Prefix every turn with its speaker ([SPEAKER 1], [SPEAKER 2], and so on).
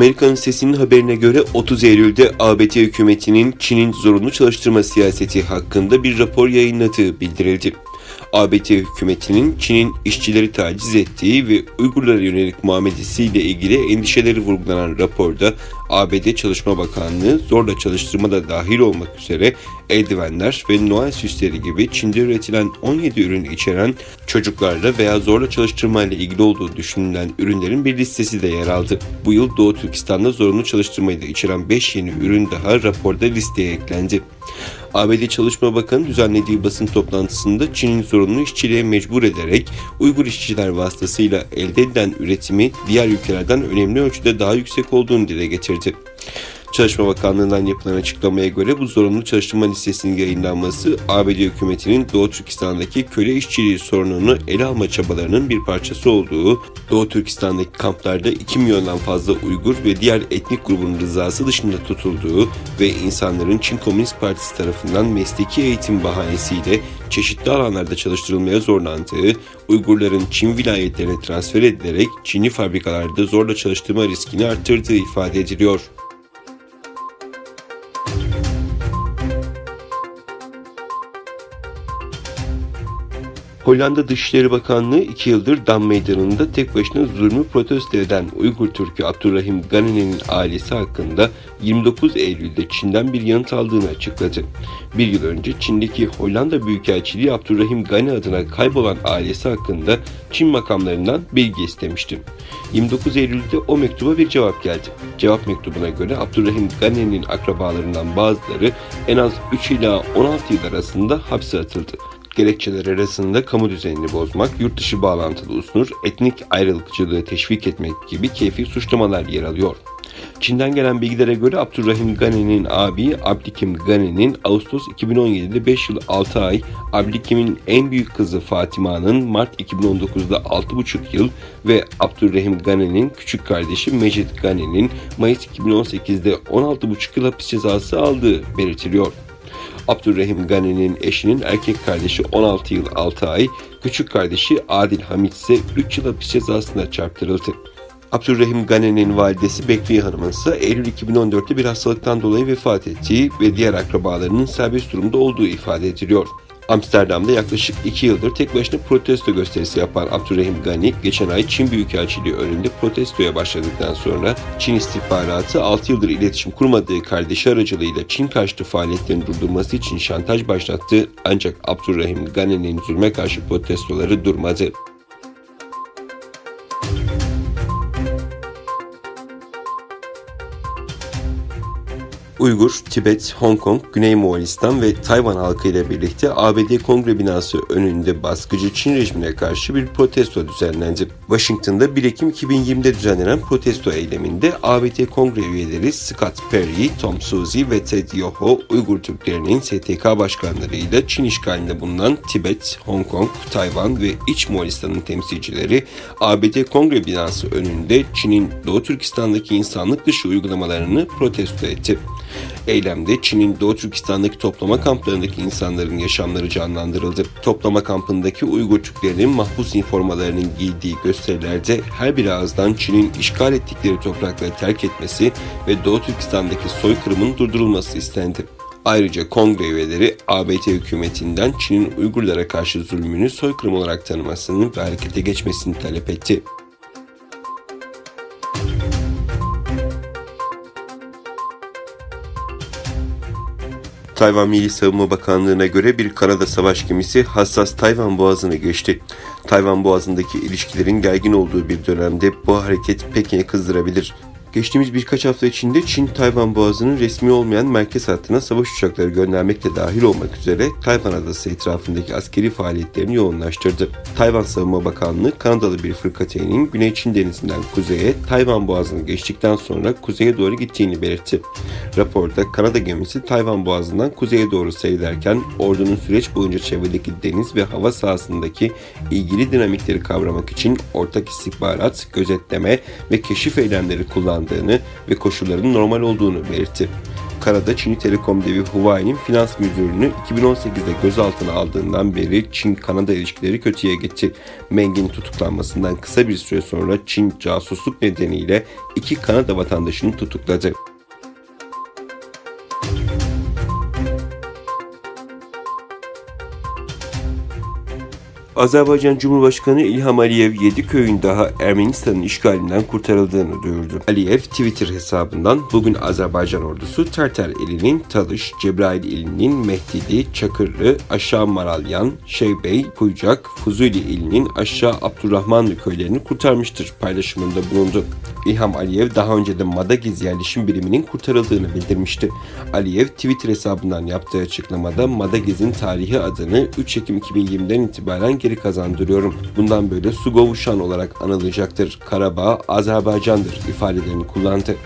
[SPEAKER 1] Amerika'nın sesinin haberine göre 30 Eylül'de ABD hükümetinin Çin'in zorunlu çalıştırma siyaseti hakkında bir rapor yayınladığı bildirildi. ABD hükümetinin Çin'in işçileri taciz ettiği ve Uygurlara yönelik muamelesiyle ilgili endişeleri vurgulanan raporda ABD Çalışma Bakanlığı zorla çalıştırma da dahil olmak üzere eldivenler ve Noel süsleri gibi Çin'de üretilen 17 ürün içeren çocuklarla veya zorla çalıştırma ile ilgili olduğu düşünülen ürünlerin bir listesi de yer aldı. Bu yıl Doğu Türkistan'da zorunlu çalıştırmayı da içeren 5 yeni ürün daha raporda listeye eklendi. ABD Çalışma Bakanı düzenlediği basın toplantısında Çin'in zorunlu işçiliğe mecbur ederek Uygur işçiler vasıtasıyla elde edilen üretimi diğer ülkelerden önemli ölçüde daha yüksek olduğunu dile getirdi. Çalışma Bakanlığı'ndan yapılan açıklamaya göre bu zorunlu çalıştırma listesinin yayınlanması ABD hükümetinin Doğu Türkistan'daki köle işçiliği sorununu ele alma çabalarının bir parçası olduğu, Doğu Türkistan'daki kamplarda 2 milyondan fazla Uygur ve diğer etnik grubun rızası dışında tutulduğu ve insanların Çin Komünist Partisi tarafından mesleki eğitim bahanesiyle çeşitli alanlarda çalıştırılmaya zorlandığı, Uygurların Çin vilayetlerine transfer edilerek Çinli fabrikalarda zorla çalıştırma riskini arttırdığı ifade ediliyor. Hollanda Dışişleri Bakanlığı 2 yıldır Dam Meydanı'nda tek başına zulmü protesto eden Uygur Türk'ü Abdurrahim Gani'nin ailesi hakkında 29 Eylül'de Çin'den bir yanıt aldığını açıkladı. Bir yıl önce Çin'deki Hollanda Büyükelçiliği Abdurrahim Gani adına kaybolan ailesi hakkında Çin makamlarından bilgi istemişti. 29 Eylül'de o mektuba bir cevap geldi. Cevap mektubuna göre Abdurrahim Gani'nin akrabalarından bazıları en az 3 ila 16 yıl arasında hapse atıldı gerekçeler arasında kamu düzenini bozmak, yurt dışı bağlantılı usnur, etnik ayrılıkçılığı teşvik etmek gibi keyfi suçlamalar yer alıyor. Çin'den gelen bilgilere göre Abdurrahim Gani'nin abi Abdikim Gani'nin Ağustos 2017'de 5 yıl 6 ay, Abdikim'in en büyük kızı Fatima'nın Mart 2019'da 6,5 yıl ve Abdurrahim Gani'nin küçük kardeşi Mecid Gani'nin Mayıs 2018'de 16,5 yıl hapis cezası aldığı belirtiliyor. Abdurrahim Gani'nin eşinin erkek kardeşi 16 yıl 6 ay, küçük kardeşi Adil Hamit ise 3 yıl hapis cezasına çarptırıldı. Abdurrahim Gani'nin validesi Bekriye Hanım'ın ise Eylül 2014'te bir hastalıktan dolayı vefat ettiği ve diğer akrabalarının serbest durumda olduğu ifade ediliyor. Amsterdam'da yaklaşık 2 yıldır tek başına protesto gösterisi yapan Abdurrahim Gani, geçen ay Çin Büyükelçiliği önünde protestoya başladıktan sonra Çin istihbaratı 6 yıldır iletişim kurmadığı kardeşi aracılığıyla Çin karşıtı faaliyetlerini durdurması için şantaj başlattı ancak Abdurrahim Gani'nin zulme karşı protestoları durmadı. Uygur, Tibet, Hong Kong, Güney Moğolistan ve Tayvan halkı ile birlikte ABD Kongre binası önünde baskıcı Çin rejimine karşı bir protesto düzenlendi. Washington'da 1 Ekim 2020'de düzenlenen protesto eyleminde ABD Kongre üyeleri Scott Perry, Tom Suzy ve Ted Yoho, Uygur Türklerinin STK başkanlarıyla Çin işgalinde bulunan Tibet, Hong Kong, Tayvan ve İç Moğolistan'ın temsilcileri ABD Kongre binası önünde Çin'in Doğu Türkistan'daki insanlık dışı uygulamalarını protesto etti. Eylemde Çin'in Doğu Türkistan'daki toplama kamplarındaki insanların yaşamları canlandırıldı. Toplama kampındaki Uygur Türklerinin mahpus informalarının giydiği gösterilerde her bir ağızdan Çin'in işgal ettikleri toprakları terk etmesi ve Doğu Türkistan'daki soykırımın durdurulması istendi. Ayrıca kongre üyeleri ABD hükümetinden Çin'in Uygurlara karşı zulmünü soykırım olarak tanımasını ve harekete geçmesini talep etti. Tayvan Milli Savunma Bakanlığı'na göre bir Kanada savaş gemisi hassas Tayvan Boğazı'nı geçti. Tayvan Boğazı'ndaki ilişkilerin gergin olduğu bir dönemde bu hareket Pekin'i kızdırabilir. Geçtiğimiz birkaç hafta içinde Çin, Tayvan Boğazı'nın resmi olmayan merkez hattına savaş uçakları göndermekle dahil olmak üzere Tayvan adası etrafındaki askeri faaliyetlerini yoğunlaştırdı. Tayvan Savunma Bakanlığı, Kanadalı bir fırkateyninin Güney Çin denizinden kuzeye Tayvan Boğazı'nı geçtikten sonra kuzeye doğru gittiğini belirtti. Raporda Kanada gemisi Tayvan Boğazı'ndan kuzeye doğru seyrederken ordunun süreç boyunca çevredeki deniz ve hava sahasındaki ilgili dinamikleri kavramak için ortak istihbarat, gözetleme ve keşif eylemleri kullandığını ve koşulların normal olduğunu belirtti. Karada Çinli Telekom devi Huawei'nin finans müdürünü 2018'de gözaltına aldığından beri Çin-Kanada ilişkileri kötüye gitti. Meng'in tutuklanmasından kısa bir süre sonra Çin casusluk nedeniyle iki Kanada vatandaşını tutukladı. Azerbaycan Cumhurbaşkanı İlham Aliyev 7 köyün daha Ermenistan'ın işgalinden kurtarıldığını duyurdu. Aliyev Twitter hesabından bugün Azerbaycan ordusu Terter ilinin Talış, Cebrail ilinin Mehdili, Çakırlı, Aşağı Maralyan, Şeybey, Kuyucak, Fuzuli ilinin Aşağı Abdurrahmanlı köylerini kurtarmıştır paylaşımında bulundu. İlham Aliyev daha önce de Madagiz yerleşim biriminin kurtarıldığını bildirmişti. Aliyev Twitter hesabından yaptığı açıklamada Madagiz'in tarihi adını 3 Ekim 2020'den itibaren geri kazandırıyorum. Bundan böyle Sugovuşan olarak anılacaktır. Karabağ Azerbaycan'dır ifadelerini kullandı.